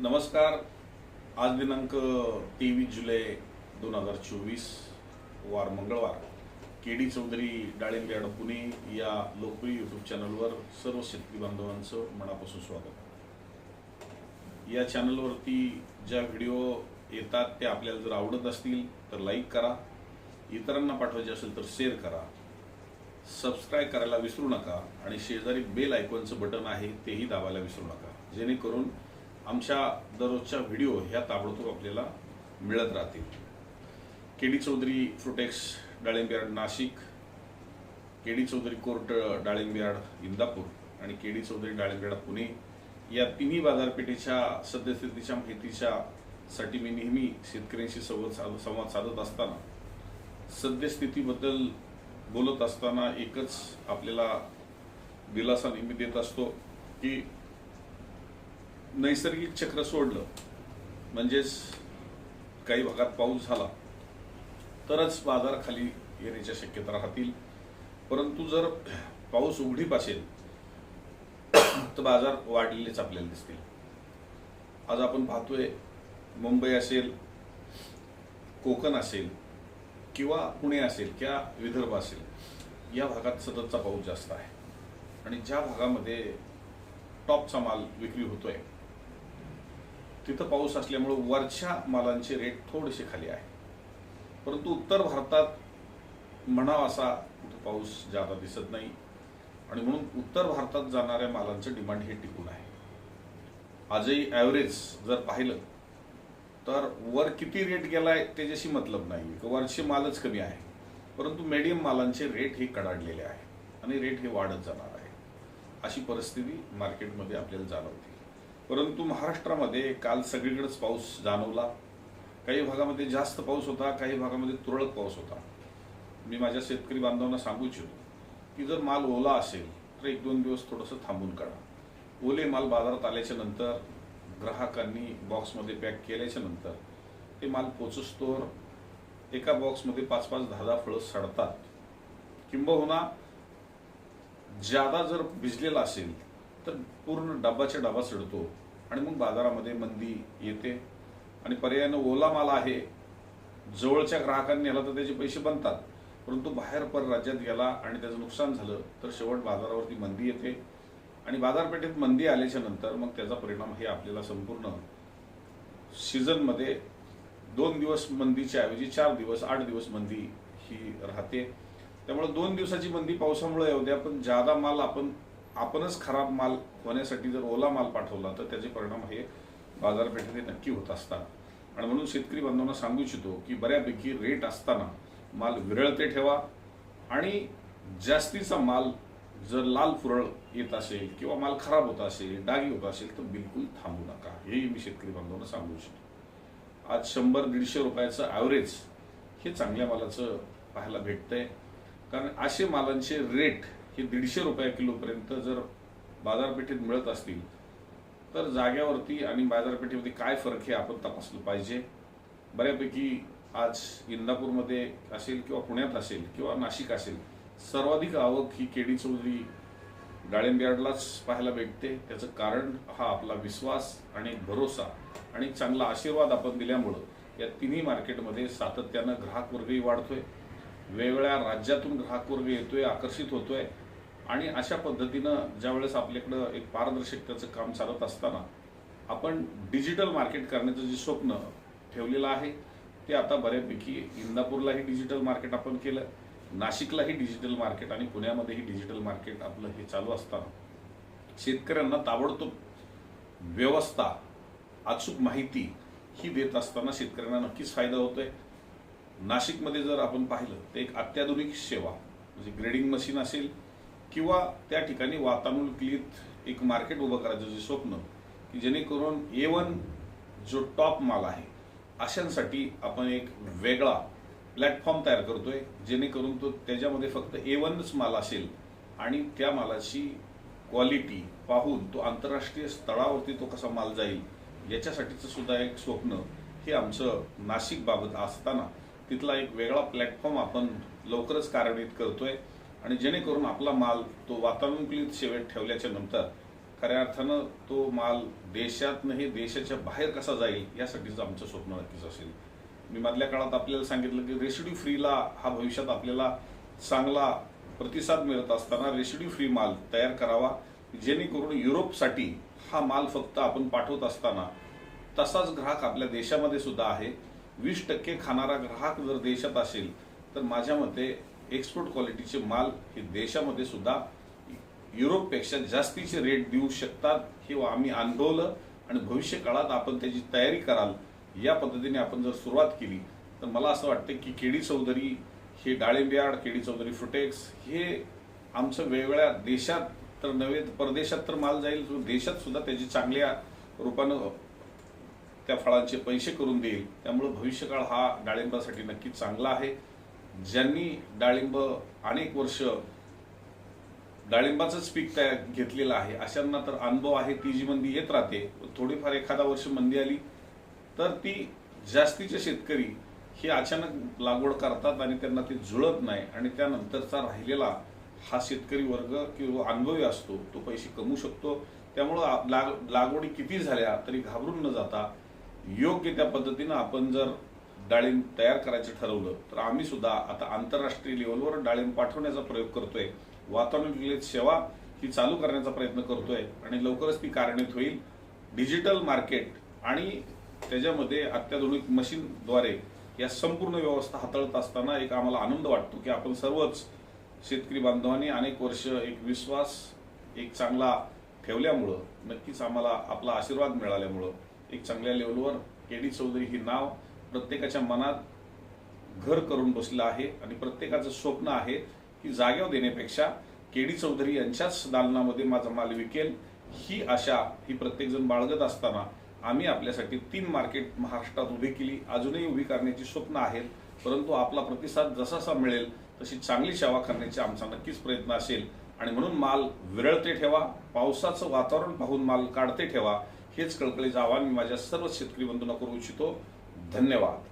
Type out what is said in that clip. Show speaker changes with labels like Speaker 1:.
Speaker 1: नमस्कार. आज दिनांक तेवीस जुलै दोन हजार चोवीस वार मंगळवार. के डी चौधरी डाळिंब यार्ड पुणे या लोकप्रिय यूट्यूब चॅनलवर सर्व शेतकरी बांधवांचं मनापासून स्वागत. या चॅनलवरती ज्या व्हिडिओ येतात ते आपल्याला जर आवडत असतील तर लाईक करा. इतरांना पाठवायचे असेल तर शेअर करा. सबस्क्राईब करायला विसरू नका आणि शेजारी बेल आयकॉनचं बटन आहे तेही दाबायला विसरू नका. जेणेकरून आमच्या दररोजच्या व्हिडिओ ह्या ताबडतोब आपल्याला मिळत राहतील. के डी चौधरी फ्रुटेक्स डाळिंब yard Nashik K D Chaudhari court डाळिंब यार्ड इंदापूर आणि के डी चौधरी डाळिंब यार्ड पुणे या तिन्ही बाजारपेठेच्या सद्यस्थितीच्या माहितीच्या साठी मी नेहमी शेतकऱ्यांशी संवाद साध- संवाद साधत असताना सद्यस्थितीबद्दल बोलत असताना एकच आपल्याला दिलासा नेहमी देत असतो की नैसर्गिक चक्र सोडलं म्हणजेच काही भागात पाऊस झाला तरच बाजार खाली येण्याच्या शक्यता राहतील. परंतु जर पाऊस उघडीप असेल तर बाजार वाढलेलेच आपल्याला दिसतील. आज आपण पाहतोय मुंबई असेल कोकण असेल किंवा पुणे असेल किंवा विदर्भ असेल या भागात सततचा पाऊस जास्त आहे. आणि ज्या भागामध्ये टॉपचा माल विक्री होतोय तिथं पाऊस असल्यामुळं वरच्या मालांचे रेट थोडेसे खाली आहे. परंतु उत्तर भारतात म्हणावा असा कुठं पाऊस जादा दिसत नाही. आणि म्हणून उत्तर भारतात जाणाऱ्या मालांचं डिमांड हे टिकून आहे. आजही ॲव्हरेज जर पाहिलं तर वर किती रेट गेलाय त्याच्याशी मतलब नाही वरचे मालच कमी आहे. परंतु मीडियम मालांचे रेट हे कडाडलेले आहे. आणि रेट हे वाढत जाणार आहे. अशी परिस्थिती मार्केटमध्ये आपल्याला जाणवते. परंतु महाराष्ट्रामध्ये काल सगळीकडेच पाऊस जाणवला. काही भागामध्ये जास्त पाऊस होता काही भागामध्ये तुरळक पाऊस होता. मी माझ्या शेतकरी बांधवांना सांगू इच्छितो की जर माल ओला असेल तर एक दोन दिवस थोडंसं थांबून काढा. ओले माल बाजारात आल्याच्यानंतर ग्राहकांनी बॉक्समध्ये पॅक केल्याच्यानंतर ते माल पोचस्तोवर एका बॉक्समध्ये पाच पाच दहा दहा फळं सडतात. किंबहुना ज्यादा जर भिजलेला असेल तर पूर्ण डब्बाच्या डबा सडतो. आणि मग बाजारामध्ये मंदी येते. आणि पर्यायानं ओला माल आहे. जवळच्या ग्राहकांनी याला तर त्याचे पैसे बनतात. परंतु बाहेर पर राज्यात गेला आणि त्याचं नुकसान झालं तर शेवट बाजारावरती मंदी येते. आणि बाजारपेठेत मंदी आल्याच्यानंतर मग त्याचा परिणाम हे आपल्याला संपूर्ण सीझनमध्ये दोन दिवस मंदीच्या ऐवजी चार दिवस आठ दिवस मंदी ही राहते. त्यामुळे दोन दिवसाची मंदी पावसामुळे येऊ द्या पण जादा माल आपण आपणच खराब माल होण्यासाठी जर ओला माल पाठवला तर त्याचे परिणाम हे बाजारपेठेत नक्की होत असतात. आणि म्हणून शेतकरी बांधवांना सांगू इच्छितो की बऱ्यापैकी रेट असताना माल विरळते ठेवा आणि जास्तीचा माल जर लाल फुरळ येत असेल किंवा माल खराब होत असेल डागी होत असेल तर बिलकुल थांबू नका. हेही मी शेतकरी बांधवांना सांगू इच्छितो. आज शंभर दीडशे रुपयाचं ॲव्हरेज हे चांगल्या मालाचं पाहायला भेटतंय. कारण असे मालांचे रेट हे दीडशे रुपये किलोपर्यंत जर बाजारपेठेत मिळत असतील तर जाग्यावरती आणि बाजारपेठेमध्ये काय फरक हे आपण तपासलं पाहिजे. बऱ्यापैकी आज इंदापूरमध्ये असेल किंवा पुण्यात असेल किंवा नाशिक असेल सर्वाधिक आवक ही केडी चौधरी डाळिंब्यार्डलाच पाहायला भेटते. त्याचं कारण हा आपला विश्वास आणि भरोसा आणि चांगला आशीर्वाद आपण दिल्यामुळं या तिन्ही मार्केटमध्ये सातत्यानं ग्राहक वर्गही वाढतोय. वेगवेगळ्या राज्यातून ग्राहक वर्ग येतोय आकर्षित होतोय. आणि अशा पद्धतीनं ज्यावेळेस आपल्याकडं एक पारदर्शकतेचं काम चालत असताना आपण डिजिटल मार्केट करण्याचं जे स्वप्न ठेवलेलं आहे ते आता बऱ्यापैकी इंदापूरलाही डिजिटल मार्केट आपण केलं नाशिकलाही डिजिटल मार्केट आणि पुण्यामध्येही डिजिटल मार्केट आपलं हे चालू असताना शेतकऱ्यांना ताबडतोब व्यवस्था अचूक माहिती ही देत असताना शेतकऱ्यांना नक्कीच फायदा होतोय. नाशिकमध्ये जर आपण पाहिलं तर एक अत्याधुनिक सेवा म्हणजे ग्रेडिंग मशीन असेल किंवा त्या ठिकाणी वातानुकूलित एक मार्केट उभं करायचं जे स्वप्न की जेणेकरून ए वन जो टॉप माल आहे अशांसाठी आपण एक वेगळा प्लॅटफॉर्म तयार करतोय जेणेकरून तो त्याच्यामध्ये फक्त ए वनच माल असेल आणि त्या मालाची क्वालिटी पाहून तो आंतरराष्ट्रीय स्तरावरती तो कसा माल जाईल याच्यासाठीचं सुद्धा एक स्वप्न हे आमचं नाशिक बाबत असताना तिथला एक वेगळा प्लॅटफॉर्म आपण लवकरच कार्यान्वित करतोय. आणि जेणेकरून आपला माल तो वातानुकूलित सेवेत ठेवल्याच्या नंतर खऱ्या अर्थानं तो माल देशात नाही देशाच्या बाहेर कसा जाईल यासाठीचं आमचं स्वप्न नक्कीच असेल. मी मधल्या काळात आपल्याला सांगितलं की रेसिड्यू फ्रीला हा भविष्यात आपल्याला चांगला प्रतिसाद मिळत असताना रेसिड्यू फ्री माल तयार करावा जेणेकरून युरोपसाठी हा माल फक्त आपण पाठवत असताना तसाच ग्राहक आपल्या देशामध्ये सुद्धा आहे. वीस टक्के खाणारा ग्राहक जर देशात असेल तर माझ्या मते एक्सपोर्ट क्वालिटीचे माल हे देशामध्ये सुद्धा युरोपपेक्षा जास्तीचे रेट देऊ शकतात हे आम्ही अनुभवलं आणि भविष्य काळात आपण त्याची तयारी कराल या पद्धतीने आपण जर सुरुवात केली तर मला असं वाटतं की केडी चौधरी हे डाळिंब्याड केडी चौधरी फ्रुटेक्स हे आमचं वेगवेगळ्या देशात तर नव्हे तर परदेशात तर माल जाईल देशात सुद्धा त्याची चांगल्या रूपानं त्या फळांचे पैसे करून देईल. त्यामुळे भविष्यकाळ हा डाळिंबासाठी नक्कीच चांगला आहे. ज्यांनी डाळिंब अनेक वर्ष डाळिंबाचंच पीक तयार घेतलेलं आहे अशांना तर अनुभव आहे ती जी मंदी येत राहते थोडीफार एखादा वर्ष मंदी आली तर ती जास्तीचे शेतकरी हे अचानक लागवड करतात आणि त्यांना ते जुळत नाही आणि त्यानंतरचा राहिलेला हा शेतकरी वर्ग किंवा अनुभवी असतो तो पैसे कमवू शकतो. त्यामुळं लाग- लागवडी किती झाल्या तरी घाबरून न जाता योग्य त्या पद्धतीनं आपण जर डाळिंब तयार करायचं ठरवलं तर आम्ही सुद्धा आता आंतरराष्ट्रीय लेवलवर डाळिंब पाठवण्याचा प्रयोग करतोय. वातावरण सेवा ही चालू करण्याचा प्रयत्न करतोय आणि लवकरच ती कार्यान्वित होईल. डिजिटल मार्केट आणि त्याच्यामध्ये अत्याधुनिक मशीनद्वारे या संपूर्ण व्यवस्था हाताळत असताना एक आम्हाला आनंद वाटतो की आपण सर्वच शेतकरी बांधवांनी अनेक वर्ष एक विश्वास एक चांगला ठेवल्यामुळं नक्कीच आम्हाला आपला आशीर्वाद मिळाल्यामुळं एक चांगल्या लेवलवर केडी चौधरी ही नाव प्रत्येकाच्या मनात घर करून बसलं आहे आणि प्रत्येकाचं स्वप्न आहे की जागेवर देण्यापेक्षा केडी चौधरी यांच्याच दालनामध्ये माझा माल विकेल ही आशा ही प्रत्येकजण बाळगत असताना आम्ही आपल्यासाठी तीन मार्केट महाराष्ट्रात उभी केली. अजूनही उभी करण्याची स्वप्न आहेत परंतु आपला प्रतिसाद जसासा मिळेल तशी चांगली सेवा करण्याचा आमचा नक्कीच प्रयत्न असेल. आणि म्हणून माल विरळते ठेवा पावसाचं वातावरण पाहून माल काढते ठेवा हेच कळकळीचं आवाहन मी माझ्या सर्व शेतकरी बंधूंना करू इच्छितो. धन्यवाद